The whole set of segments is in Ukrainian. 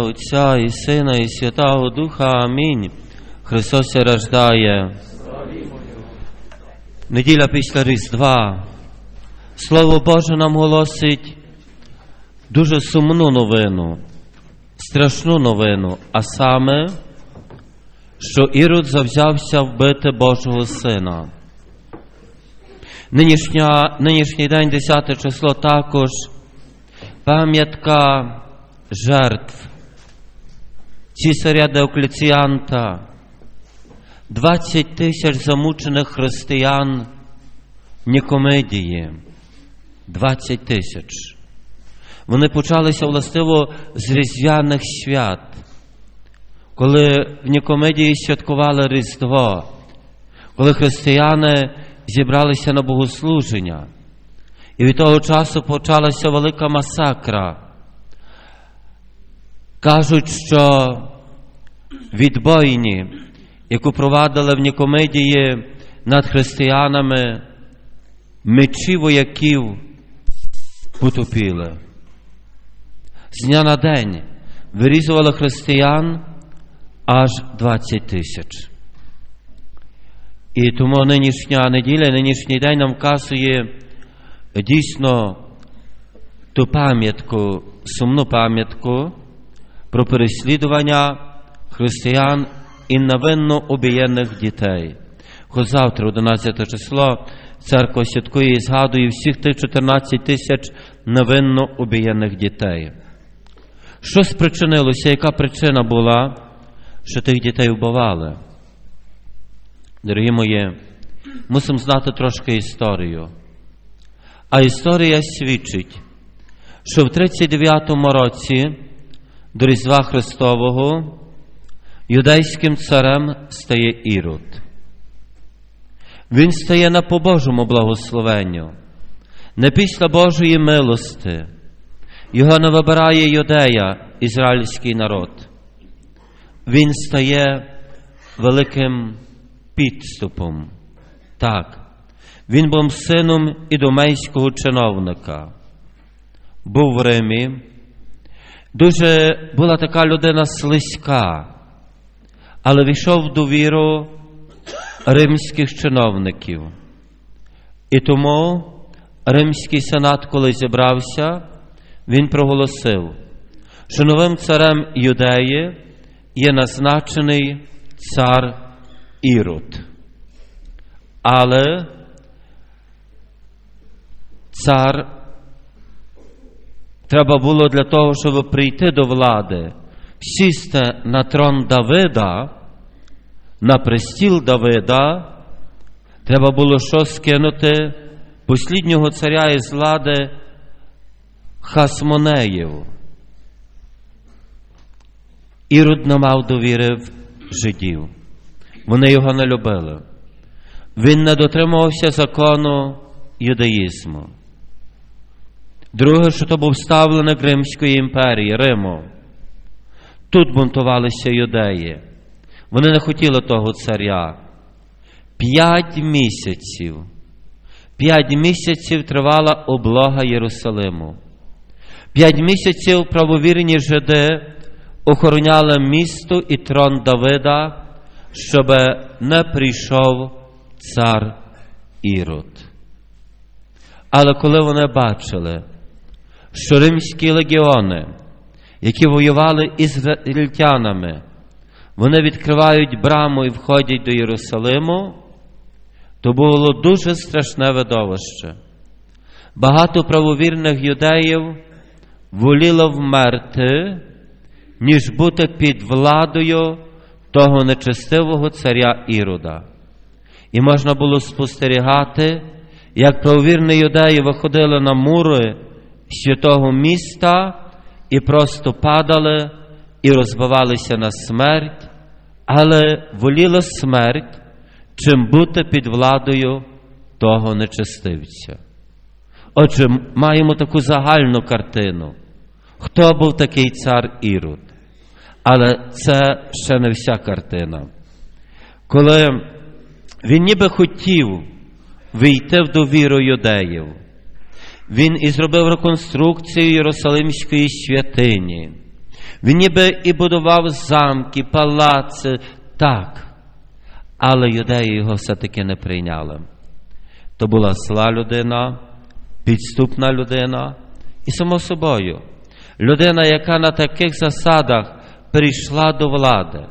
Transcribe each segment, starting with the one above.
Отця і Сина, і Святого Духа. Амінь. Христос се рождає. Неділя після Різдва. Слово Боже нам голосить дуже сумну новину, страшну новину, а саме, що Ірод завзявся вбити Божого Сина. Нинішня, нинішній день, 10 число, також пам'ятка жертв цісаря Деокліціанта, 20 тисяч замучених християн Нікомедії, 20 тисяч. Вони почалися властиво з різдвяних свят, коли в Нікомедії святкували Різдво, коли християни зібралися на богослуження. І від того часу почалася велика масакра. Кажуть, що відбойні, яку провадили в Нікомедії над християнами, мечі вояків потопіли. З дня на день вирізували християн аж 20 тисяч. І тому нинішня неділя, нинішній день нам вказує дійсно ту пам'ятку, сумну пам'ятку про переслідування християн і невинно обієнних дітей. Завтра, 11 число, церква святкує і згадує всіх тих 14 тисяч невинно обієнних дітей. Що спричинилося, яка причина була, що тих дітей вбивали? Дорогі мої, мусимо знати трошки історію. А історія свідчить, що в 39-му році до Різдва Христового юдейським царем стає Ірод. Він стає не по Божому благословенню, не після Божої милости. Його не вибирає юдея, ізраїльський народ. Він стає великим підступом. Так, він був сином ідомейського чиновника. Був в Римі. Дуже була така людина слизька, але війшов в довіру римських чиновників. І тому Римський сенат, коли зібрався, він проголосив, що новим царем Юдеї є назначений цар Ірод. Але цар треба було для того, щоб прийти до влади, сісти на трон Давида, на престіл Давида, треба було що скинути посліднього царя із влади Хасмонеїв. Ірод не мав довіри в жидів. Вони його не любили. Він не дотримувався закону юдаїзму. Друге, що то був ставленик Римської імперії, Риму. Тут бунтувалися юдеї. Вони не хотіли того царя. П'ять місяців. П'ять місяців тривала облога Єрусалиму. П'ять місяців правовірні жиди охороняли місто і трон Давида, щоб не прийшов цар Ірод. Але коли вони бачили, що римські легіони, які воювали ізраїльтянами, вони відкривають браму і входять до Єрусалиму, то було дуже страшне видовище. Багато правовірних юдеїв воліло вмерти, ніж бути під владою того нечестивого царя Ірода. І можна було спостерігати, як правовірні юдеї виходили на мури святого міста і просто падали і розбивалися на смерть, але воліли смерть, чим бути під владою того нечестивця. Отже, маємо таку загальну картину. Хто був такий цар Ірод? Але це ще не вся картина. Коли він ніби хотів війти в довіру юдеїв, він і зробив реконструкцію Єрусалимської святині. Він ніби і будував замки, палаци, так. Але юдеї його все-таки не прийняли. То була зла людина, підступна людина, і само собою, людина, яка на таких засадах прийшла до влади,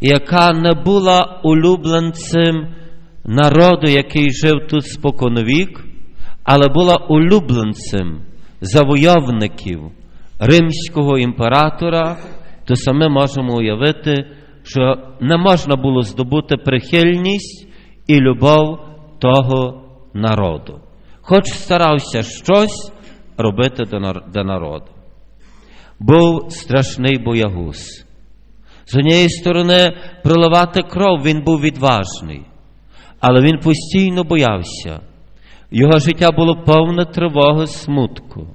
яка не була улюбленцем народу, який жив тут споконвік, але була улюбленцем завойовників римського імператора, то саме можемо уявити, що не можна було здобути прихильність і любов того народу. Хоч старався щось робити до народу. Був страшний боягуз. З однієї сторони, проливати кров він був відважний, але він постійно боявся. Його життя було повне тривоги, смутку.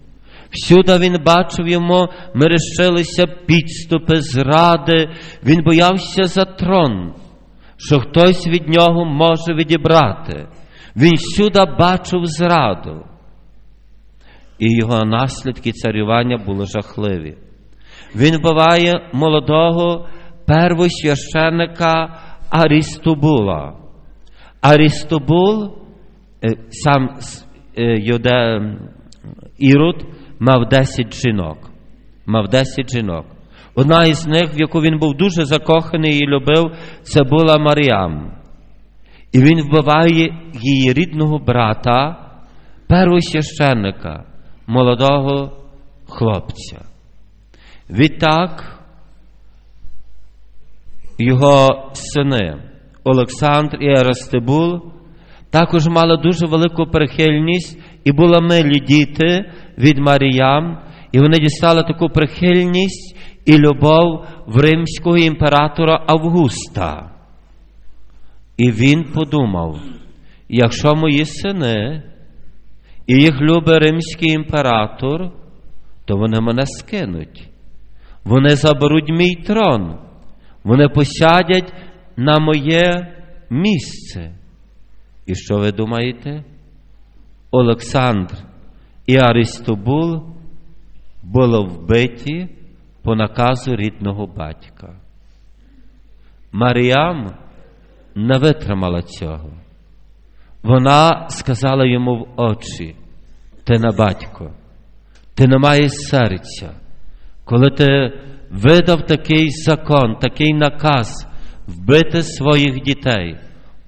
Всюди він бачив йому, мерещилися підступи, зради, він боявся за трон, що хтось від нього може відібрати. Він всюди бачив зраду. І його наслідки царювання були жахливі. Він вбиває молодого первосвященника Арістобула. Арістобул, сам Юде Ірод, мав 10 жінок. Мав 10 жінок. Одна із них, в яку він був дуже закоханий і любив, це була Маріам. І він вбиває її рідного брата, первосвященника, молодого хлопця. Відтак його сини Олександр і Арастибул також мали дуже велику прихильність і були милі діти від Маріям, і вони дістали таку прихильність і любов в римського імператора Августа. І він подумав: якщо мої сини і їх любить римський імператор, то вони мене скинуть. Вони заберуть мій трон, вони посядять на моє місце. І що ви думаєте? Олександр і Аристобул були вбиті по наказу рідного батька. Маріам не витримала цього. Вона сказала йому в очі: ти не батько, ти не маєш серця. Коли ти видав такий закон, такий наказ вбити своїх дітей,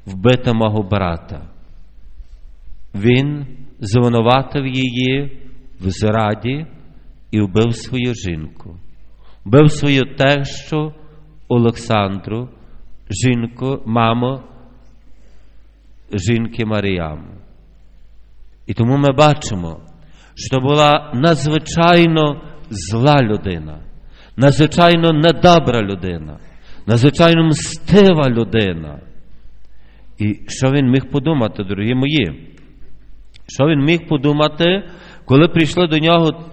вбити мого брата, він звинуватив її в зраді і вбив свою жінку, вбив свою тещу Олександру, жінку, маму жінки Маріам. І тому ми бачимо, що була надзвичайно зла людина, надзвичайно недобра людина, надзвичайно мстива людина. І що він міг подумати, дорогі мої? Що він міг подумати, коли прийшли до нього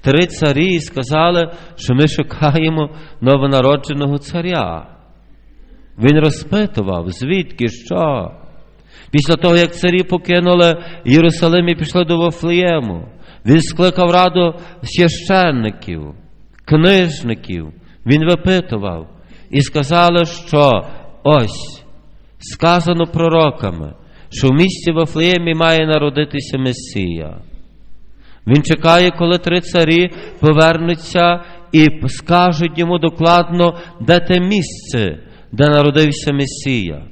три царі і сказали, що ми шукаємо новонародженого царя? Він розпитував, звідки що? Після того, як царі покинули Єрусалим і пішли до Вафлеєму, він скликав раду священників, книжників, він випитував і сказали, що ось сказано пророками, що в місті Вафлеємі має народитися Месія. Він чекає, коли три царі повернуться і скажуть йому докладно, де те місце, де народився Месія.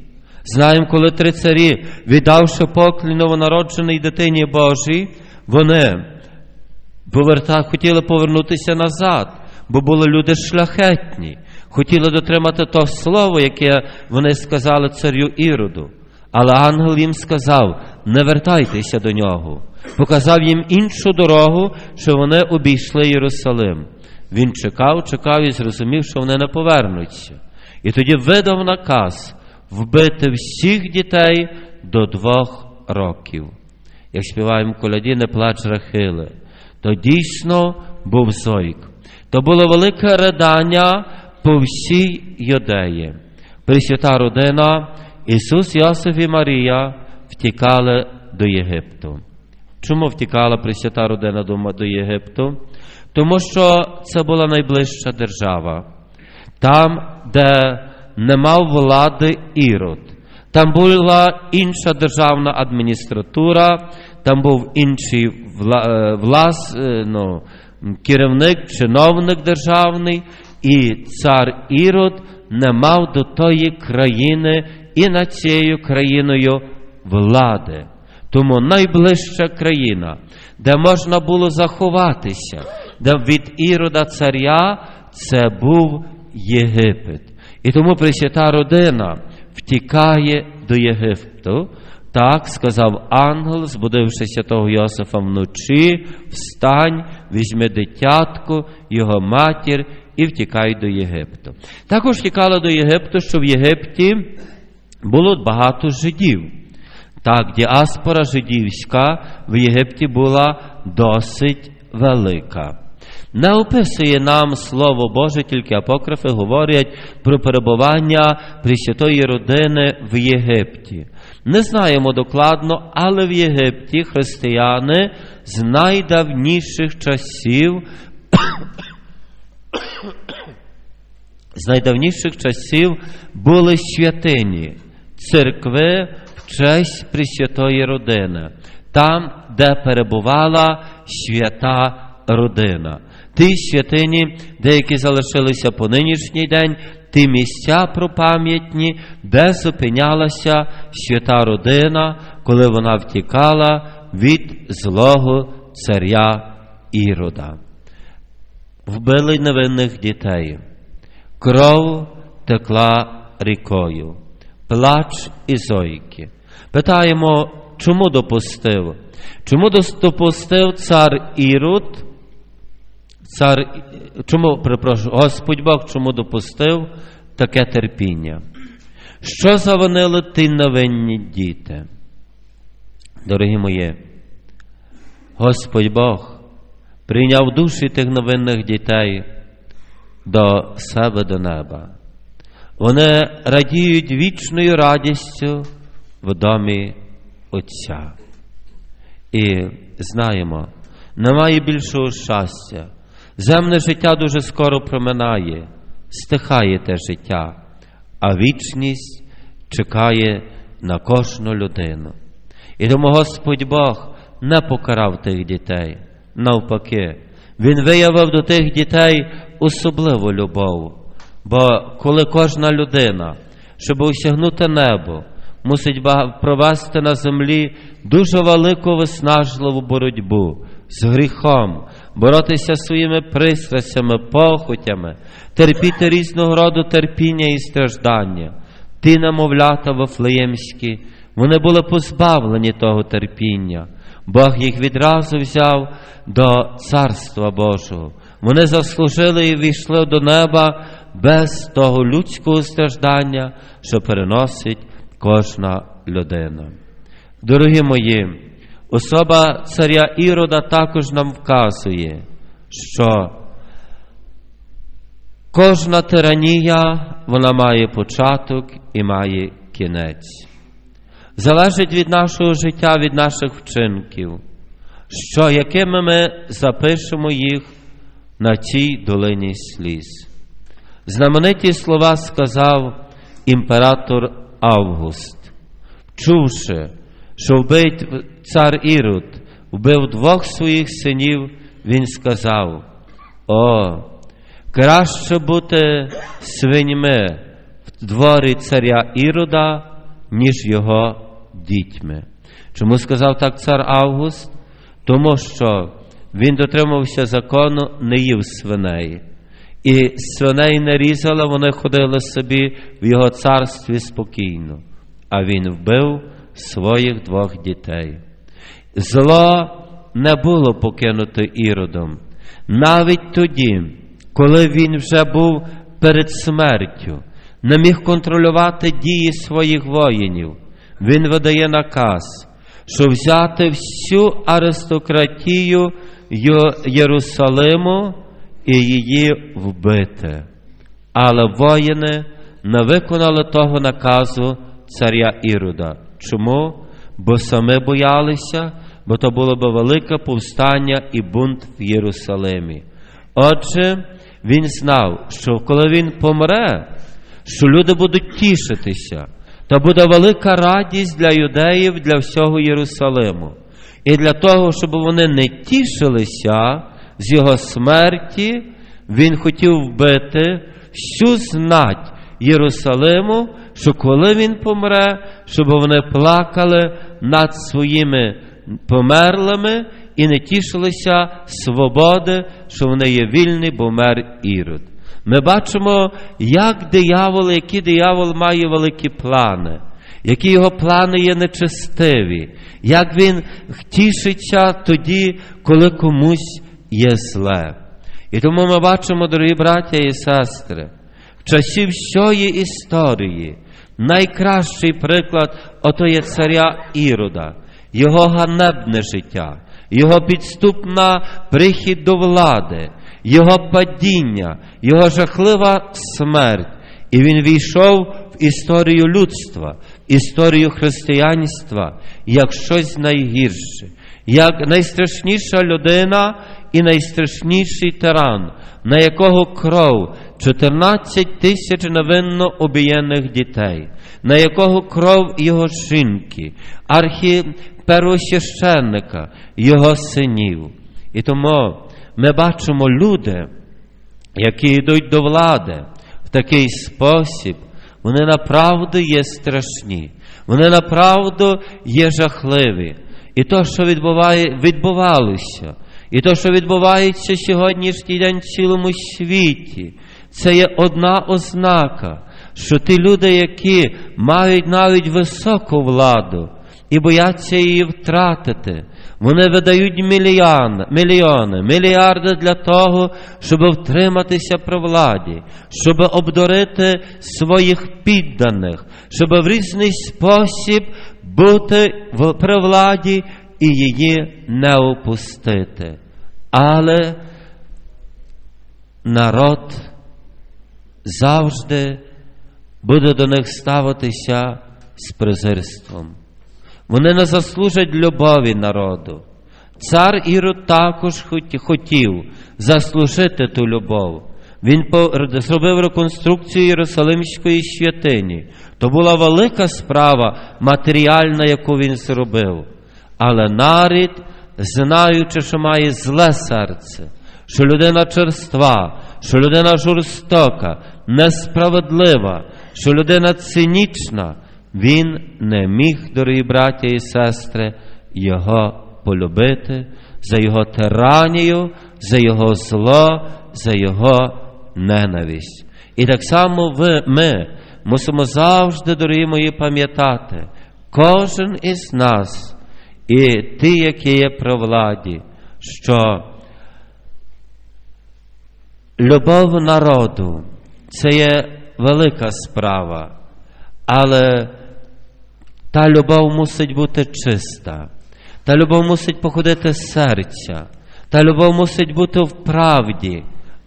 Знаємо, коли три царі, віддавши поклін новонародженій дитині Божій, вони поверта, хотіли повернутися назад, бо були люди шляхетні, хотіли дотримати то слово, яке вони сказали царю Іроду. Але ангел їм сказав: не вертайтеся до нього, показав їм іншу дорогу, що вони обійшли Єрусалим. Він чекав, чекав і зрозумів, що вони не повернуться. І тоді видав наказ вбити всіх дітей до двох років. Як співаємо коляді, не плач Рахили, то дійсно був зойк. То було велике ридання по всій Юдеї. Пресвята родина, Ісус, Йосиф і Марія втікали до Єгипту. Чому втікала Пресвята родина до Єгипту? Тому що це була найближча держава, там, де не мав влади ірод. Там була інша державна адміністратура, там був інший е, влас, е, ну, керівник, чиновник державний, і цар Ірод не мав до тої країни і над цією країною влади. Тому найближча країна, де можна було заховатися, де від Ірода царя, це був Єгипет. І тому Пресвята родина втікає до Єгипту. Так сказав ангел, збудивши святого Йосифа вночі, встань, візьми дитятку, його матір і втікай до Єгипту. Також втікала до Єгипту, що в Єгипті було багато жидів. Так, діаспора жидівська в Єгипті була досить велика. Не описує нам Слово Боже, тільки апокрифи говорять про перебування Пресвятої родини в Єгипті. Не знаємо докладно, але в Єгипті християни з найдавніших часів з найдавніших часів були святині, церкви в честь Пресвятої родини, там, де перебувала свята родина. Ті святині, деякі залишилися по нинішній день, ті місця пропам'ятні, де зупинялася свята родина, коли вона втікала від злого царя Ірода. Вбили невинних дітей, кров текла рікою, плач і зойки. Питаємо, чому допустив? Чому допустив цар Ірод? Цар, чому, перепрошую, Господь Бог чому допустив таке терпіння? Що завинили ті невинні діти? Дорогі мої, Господь Бог прийняв душі тих невинних дітей до себе до неба. Вони радіють вічною радістю в домі Отця. І знаємо, немає більшого щастя. Земне життя дуже скоро проминає, стихає те життя, а вічність чекає на кожну людину. І тому Господь Бог не покарав тих дітей. Навпаки, Він виявив до тих дітей особливу любов. Бо коли кожна людина, щоб осягнути небо, мусить провести на землі дуже велику виснажливу боротьбу з гріхом, боротися своїми пристрастями, похотями, терпіти різного роду терпіння і страждання. Ті немовлята Вафлеємські, вони були позбавлені того терпіння. Бог їх відразу взяв до Царства Божого. Вони заслужили і війшли до неба без того людського страждання, що переносить кожна людина. Дорогі мої, особа царя Ірода також нам вказує, що кожна тиранія вона має початок і має кінець. Залежить від нашого життя, від наших вчинків, що якими ми запишемо їх на цій долині сліз. Знамениті слова сказав імператор Август, чувши, що вбить цар Ірод, вбив двох своїх синів, він сказав: О, краще бути свиньми в дворі царя Ірода, ніж його дітьми. Чому сказав так цар Август? Тому що він дотримався закону, не їв свиней. І свиней не різали, вони ходили собі в його царстві спокійно, а він вбив своїх двох дітей. Зло не було покинуто іродом. Навіть тоді, коли він вже був перед смертю, не міг контролювати дії своїх воїнів, він видає наказ, що взяти всю аристократію Єрусалиму і її вбити. Але воїни не виконали того наказу царя Ірода. Чому? Бо саме боялися, бо то було б велике повстання і бунт в Єрусалимі. Отже, він знав, що коли він помре, що люди будуть тішитися, то буде велика радість для юдеїв, для всього Єрусалиму. І для того, щоб вони не тішилися з його смерті, він хотів вбити всю знать Єрусалиму, що коли він помре, щоб вони плакали над своїми померлими і не тішилися свободи, що вони є вільні, бо мер Ірод. Ми бачимо, як диявол, які диявол має великі плани, які його плани є нечестиві, як він тішиться тоді, коли комусь є зле. І тому ми бачимо, дорогі браття і сестри, в часі всієї історії найкращий приклад ото є царя Ірода, його ганебне життя, його підступна прихід до влади, його падіння, його жахлива смерть. І він війшов в історію людства, в історію християнства як щось найгірше, як найстрашніша людина і найстрашніший тиран, на якого кров 14 тисяч невинно обієнних дітей, на якого кров його жінки, архіперосвященника, його синів. І тому ми бачимо люди, які йдуть до влади в такий спосіб, вони направду є страшні, вони направду є жахливі. І то, що відбуває, відбувалося, і то, що відбувається сьогоднішній день в цілому світі, це є одна ознака, що ті люди, які мають навіть високу владу і бояться її втратити, вони видають мільйон, мільйони, мільярди для того, щоб втриматися при владі, щоб обдурити своїх підданих, щоб в різний спосіб бути при владі і її не опустити. Але народ завжди буде до них ставитися з презирством. Вони не заслужать любові народу. Цар Ірод також хотів заслужити ту любов. Він зробив реконструкцію Єрусалимської святині. То була велика справа матеріальна, яку він зробив. Але нарід, знаючи, що має зле серце, що людина черства, що людина жорстока, несправедлива, що людина цинічна, він не міг, дорогі браття і сестри, його полюбити за його тиранію, за його зло, за його ненависть. І так само ви, ми мусимо завжди, дорогі мої, пам'ятати, кожен із нас, і ті, які є при владі, що любов народу це є велика справа, але та любов мусить бути чиста, та любов мусить походити з серця, та любов мусить бути в правді,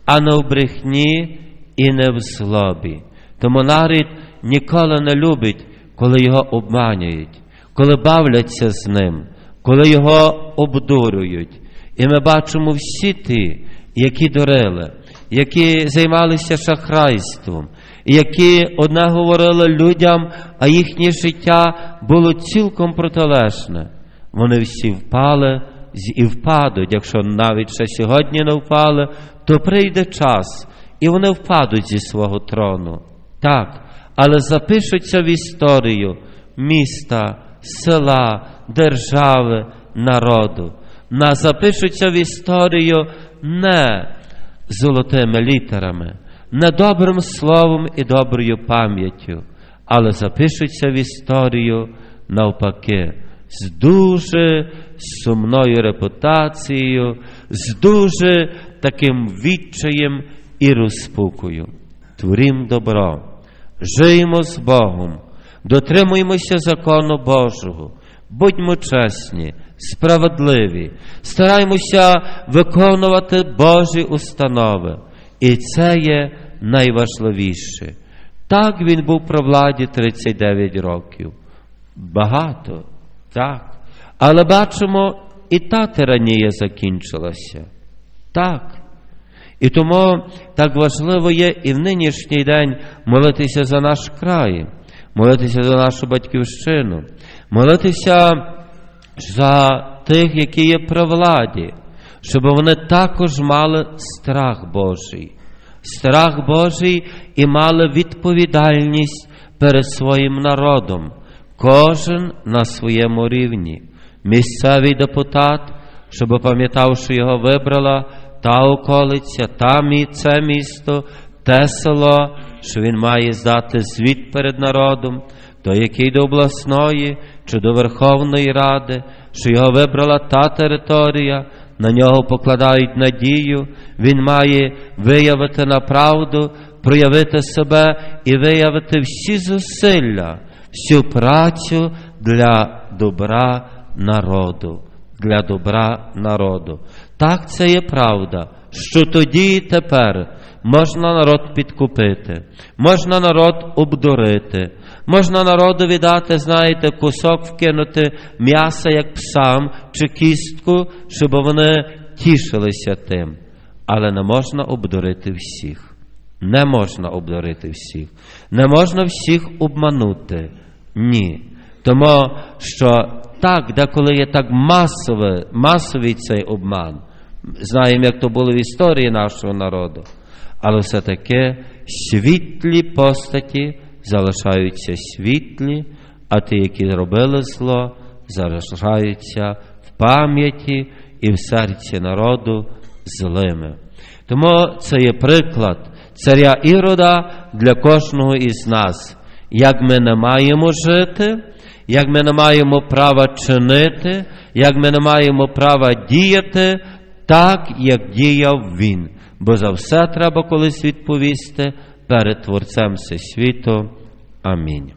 а не в брехні і не в злобі. Тому нарід ніколи не любить, коли його обманюють, коли бавляться з ним, коли його обдурюють. І ми бачимо всі ті, які дурили, які займалися шахрайством, які одне говорили людям, а їхнє життя було цілком протилежне. Вони всі впали і впадуть. Якщо навіть ще сьогодні не впали, то прийде час, і вони впадуть зі свого трону. Так, але запишуться в історію міста, села, держави, народу. На запишуться в історію не золотими літерами, не добрим словом і доброю пам'яттю, але запишуться в історію навпаки з дуже сумною репутацією, з дуже таким відчаєм і розпукою. Творім добро, жиємо з Богом, дотримуємося закону Божого, будьмо чесні, справедливі, стараймося виконувати Божі установи. І це є найважливіше. Так він був при владі 39 років. Багато, так. Але бачимо, і та тиранія закінчилася. Так. І тому так важливо є і в нинішній день молитися за наш край, молитися за нашу батьківщину, молитися за тих, які є при владі, щоб вони також мали страх Божий, страх Божий і мали відповідальність перед своїм народом, кожен на своєму рівні. Місцевий депутат, щоб пам'ятав, що його вибрала та околиця, та мі- це місто, те село, що він має здати звіт перед народом, то який до обласної чи до Верховної Ради, що його вибрала та територія, на нього покладають надію, він має виявити на правду, проявити себе і виявити всі зусилля, всю працю для добра народу. Для добра народу. Так це є правда, що тоді і тепер можна народ підкупити, можна народ обдурити, можна народу віддати, знаєте, кусок вкинути м'яса як псам чи кістку, щоб вони тішилися тим. Але не можна обдурити всіх. Не можна обдурити всіх. Не можна всіх обманути. Ні. Тому що так, деколи є так масовий, масовий цей обман. Знаємо, як то було в історії нашого народу. Але все-таки світлі постаті залишаються світлі, а ті, які робили зло, залишаються в пам'яті і в серці народу злими. Тому це є приклад царя Ірода для кожного із нас, як ми не маємо жити, як ми не маємо права чинити, як ми не маємо права діяти так, як діяв він. Бо за все треба колись відповісти перед Творцем Всесвіту. Амінь.